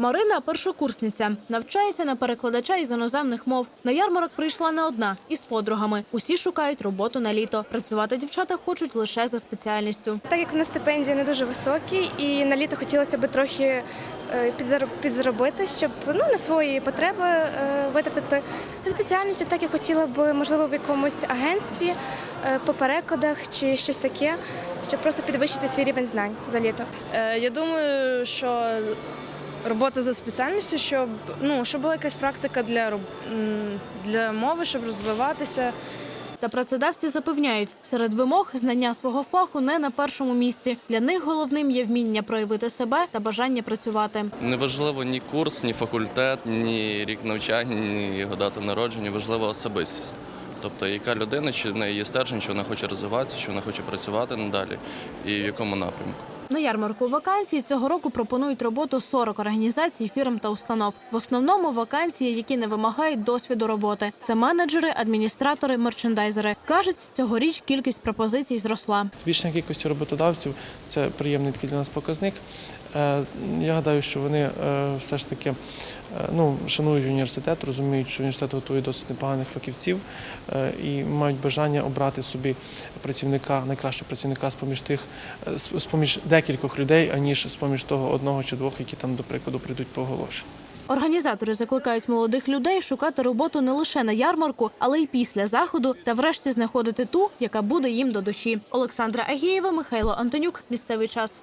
Марина першокурсниця, навчається на перекладача із іноземних мов. На ярмарок прийшла не одна із подругами. Усі шукають роботу на літо. Працювати дівчата хочуть лише за спеціальністю. Так як у нас стипендії не дуже високі, і на літо хотілося б трохи е, підзароб- підзаробити, щоб ну, на свої потреби е, витратити. За спеціальністю так я хотіла б, можливо, в якомусь агентстві е, по перекладах чи щось таке, щоб просто підвищити свій рівень знань за літо. Я думаю, що робота за спеціальністю, щоб ну щоб була якась практика для для мови, щоб розвиватися. Та працедавці запевняють, серед вимог знання свого фаху не на першому місці. Для них головним є вміння проявити себе та бажання працювати. Не ні курс, ні факультет, ні рік навчання, ні його дата народження, важлива особистість. Тобто, яка людина, чи в неї є стержень, чи вона хоче розвиватися, чи вона хоче працювати надалі, і в якому напрямку. На ярмарку вакансій цього року пропонують роботу 40 організацій, фірм та установ. В основному вакансії, які не вимагають досвіду роботи. Це менеджери, адміністратори, мерчендайзери. Кажуть, цьогоріч кількість пропозицій зросла. Збільшення кількості роботодавців це приємний такий для нас показник. Е, Я гадаю, що вони е, все ж таки е, ну, шанують університет, розуміють, що університет готує досить непоганих фахівців і мають бажання обрати собі працівника, найкращого працівника з-поміж тих, е, з- з-поміж декількох людей, аніж з-поміж того одного чи двох, які там, до прикладу, прийдуть по оголошенню. Організатори закликають молодих людей шукати роботу не лише на ярмарку, але й після заходу, та врешті знаходити ту, яка буде їм до душі. Олександра Агієва, Михайло Антонюк. Місцевий час.